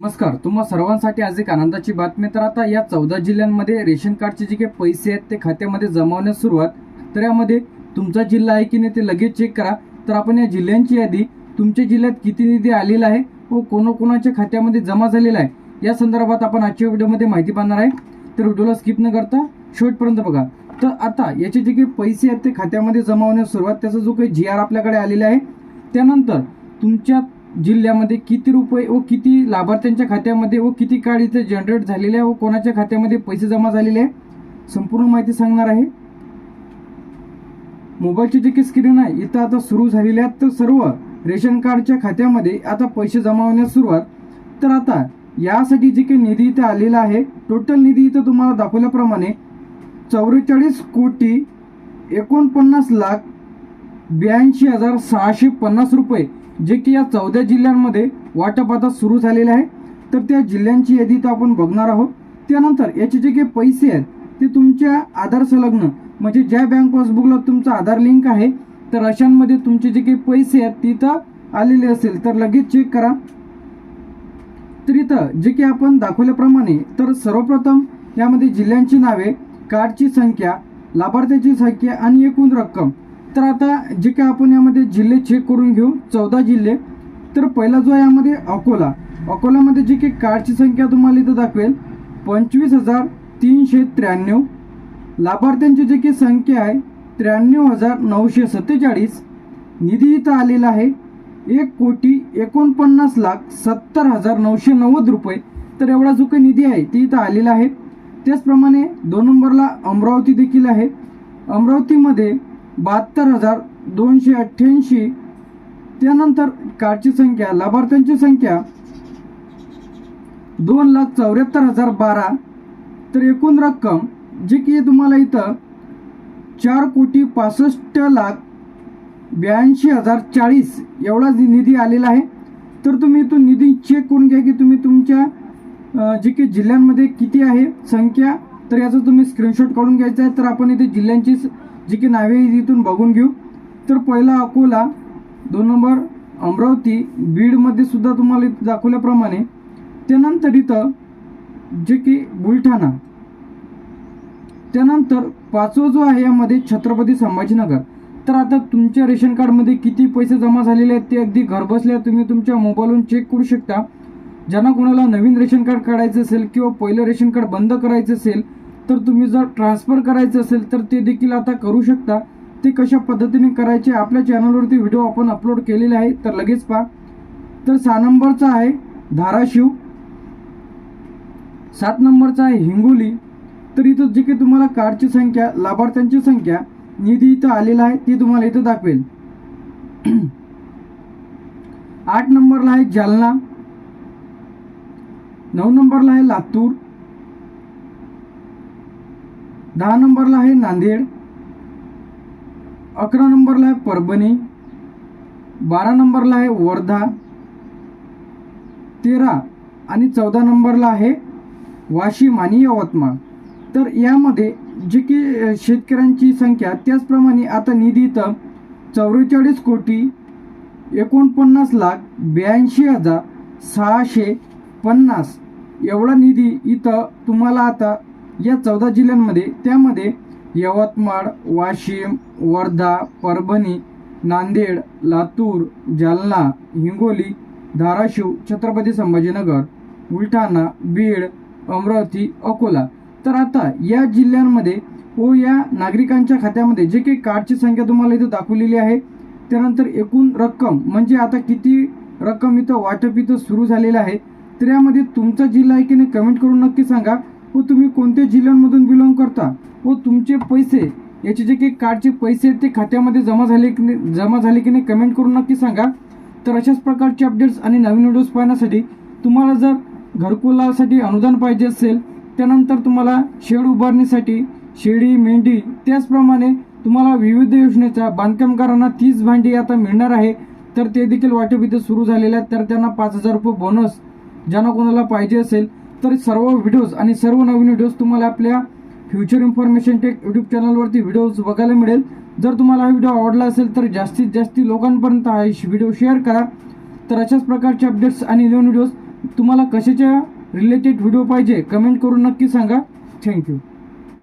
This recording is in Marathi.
नमस्कार तुम्हा सर्वांसाठी आज एक आनंदाची बातमी. तर आता या चौदा जिल्ह्यांमध्ये रेशन कार्डचे जे काही पैसे आहेत ते खात्यामध्ये जमावण्यास सुरुवात. तर यामध्ये तुमचा जिल्हा आहे की नाही ते लगेच चेक करा. तर आपण या जिल्ह्यांची यादी तुमच्या जिल्ह्यात किती निधी आलेला आहे व कोणाकोणाच्या खात्यामध्ये जमा झालेला आहे या संदर्भात आपण आजच्या व्हिडिओमध्ये माहिती पाहणार आहे. तर व्हिडिओला स्किप न करता शेवटपर्यंत बघा. तर आता याचे जे काही पैसे आहेत ते खात्यामध्ये जमा होण्यास सुरुवात. त्याचा जो काही जी आर आपल्याकडे आलेला आहे त्यानंतर तुमच्या जिल्ह्यामध्ये किती रुपये व किती लाभार्थ्यांच्या खात्यामध्ये व किती कार्ड इथे जनरेट झालेले आहे व कोणाच्या खात्यामध्ये पैसे जमा झालेले आहे? संपूर्ण माहिती सांगणार आहे. मोबाईलची जी काही स्क्रीन आहे इथं आता सुरू झालेली आहेत तर सर्व रेशन कार्डच्या खात्यामध्ये आता पैसे जमा होण्यास सुरुवात. तर आता यासाठी जे काही निधी इथे आलेला आहे टोटल निधी इथं तुम्हाला दाखवल्याप्रमाणे चौवेचाळीस कोटी एकोणपन्नास लाख ब्याऐंशी हजार सहाशे पन्नास रुपये जे की या चौदा जिल्ह्यांमध्ये वाटप आता सुरू झालेले आहे. तर त्या जिल्ह्यांची यादी तर आपण बघणार आहोत. त्यानंतर याचे जे काही पैसे आहेत ते तुमच्या आधार संलग्न म्हणजे ज्या बँक पासबुकला तुमचा आधार लिंक आहे तर अशांमध्ये तुमचे जे काही पैसे आहेत तिथं आलेले असेल. तर लगेच चेक करा. तर इथं जे की आपण दाखवल्याप्रमाणे तर सर्वप्रथम यामध्ये जिल्ह्यांची नावे कार्डची संख्या लाभार्थ्याची संख्या आणि एकूण रक्कम. तर आता जे काय आपण यामध्ये जिल्हे चेक करून घेऊ चौदा जिल्हे. तर पहिला जो आहे यामध्ये अकोला. अकोल्यामध्ये जी काही कार्डची संख्या तुम्हाला इथं दाखवेल. पंचवीस हजार तीनशे त्र्याण्णव. लाभार्थ्यांची जी काही संख्या आहे त्र्याण्णव हजार नऊशे सत्तेचाळीस. निधी इथं आलेला आहे. एक कोटी एकोणपन्नास लाख सत्तर हजार नऊशे नव्वद रुपये. तर एवढा जो काही निधी आहे ती इथं आलेला आहे. त्याचप्रमाणे दोन नंबरला अमरावती देखील आहे. अमरावतीमध्ये बहात्तर हजार दोनशे अठ्ठ्याऐंशी. त्यानंतर कार्डची संख्या लाभार्थ्यांची संख्या दोन लाख चौऱ्याहत्तर हजार बारा. तर एकूण रक्कम जी की तुम्हाला इथं चार कोटी पासष्ट लाख ब्याऐंशी हजार चाळीस एवढा निधी आलेला आहे. तर तुम्ही इथून निधी चेक करून घ्या की तुम्ही तुमच्या जे की जिल्ह्यांमध्ये किती आहे संख्या. तर याचा तुम्ही स्क्रीनशॉट काढून घ्यायचा आहे. तर आपण इथे जिल्ह्यांची जी की नावे इथून बघून घेऊ. तर पहिला अकोला दोन नंबर अमरावती बीडमध्ये सुद्धा तुम्हाला दाखवल्याप्रमाणे त्यानंतर इथं जे की बुलढाणा. त्यानंतर पाचवा जो आहे यामध्ये छत्रपती संभाजीनगर. तर आता तुमच्या रेशन कार्डमध्ये किती पैसे जमा झालेले आहेत ते अगदी घरबसल्या तुम्ही तुमच्या मोबाईलवरून चेक करू शकता. ज्यांना कोणाला नवीन रेशन कार्ड काढायचं असेल किंवा पहिलं रेशन कार्ड बंद करायचं असेल तर तुम्ही जर ट्रान्सफर करायचं असेल तर ते देखील आता करू शकता. ते कशा पद्धतीने करायचे आपल्या चॅनलवरती व्हिडिओ आपण अपलोड केलेले आहे तर लगेच पहा. तर सहा नंबरचा आहे धाराशिव. सात नंबरचा आहे हिंगोली. तर इथं जे काही तुम्हाला कार्डची संख्या लाभार्थ्यांची संख्या निधी इथं आलेला आहे ती तुम्हाला इथं दाखवेल. आठ नंबरला आहे जालना. नऊ नंबरला आहे लातूर. दहा नंबरला आहे नांदेड. अकरा नंबरला आहे परभणी. बारा नंबरला आहे वर्धा. तेरा आणि चौदा नंबरला आहे वाशिम आणि यवतमाळ. तर यामध्ये जे की शेतकऱ्यांची संख्या त्याचप्रमाणे आता निधी इथं चौवेचाळीस कोटी एकोणपन्नास लाख ब्याऐंशी हजार सहाशे पन्नास एवढा निधी इथं तुम्हाला आता या चौदा जिल्ह्यांमध्ये त्यामध्ये यवतमाळ वाशिम वर्धा परभणी नांदेड लातूर जालना हिंगोली धाराशिव छत्रपती संभाजीनगर बुलढाणा बीड अमरावती अकोला. तर आता या जिल्ह्यांमध्ये व या नागरिकांच्या खात्यामध्ये जे काही कार्डची संख्या तुम्हाला इथं दाखवलेली आहे त्यानंतर एकूण रक्कम म्हणजे आता किती रक्कम इथं वाटप इथं सुरू झालेलं आहे तर यामध्ये तुमचा जिल्हा आहे की नाही कमेंट करून नक्की सांगा. व तुम्ही कोणत्या जिल्ह्यांमधून बिलॉंग करता? व तुमचे पैसे याचे जे काही कार्डचे पैसे आहेत ते खात्यामध्ये जमा झाले की नाही जमा झाले की नाही कमेंट करून नक्की सांगा. तर अशाच प्रकारचे अपडेट्स आणि नवीन व्हिडिओज पाहण्यासाठी तुम्हाला जर घरकुलासाठी अनुदान पाहिजे असेल त्यानंतर तुम्हाला शेड उभारणीसाठी शेळी मेंढी त्याचप्रमाणे तुम्हाला विविध योजनेचा बांधकामकारांना तीस भांडी आता मिळणार आहे. तर ते देखील वाटप इथे सुरू झालेले आहेत. तर त्यांना पाच हजार रुपये बोनस ज्यांना कोणाला पाहिजे असेल तर सर्व व्हिडिओज आणि सर्व नवीन व्हिडिओज तुम्हाला आपल्या फ्युचर इन्फॉर्मेशन टेक यूट्यूब चॅनलवरती व्हिडिओज बघायला मिळेल. जर तुम्हाला हा व्हिडिओ आवडला असेल तर जास्तीत जास्त लोकांपर्यंत हा व्हिडिओ शेअर करा. तर अशाच प्रकारचे अपडेट्स आणि नवीन व्हिडिओज तुम्हाला कशाच्या रिलेटेड व्हिडिओ पाहिजे कमेंट करून नक्की सांगा. थँक्यू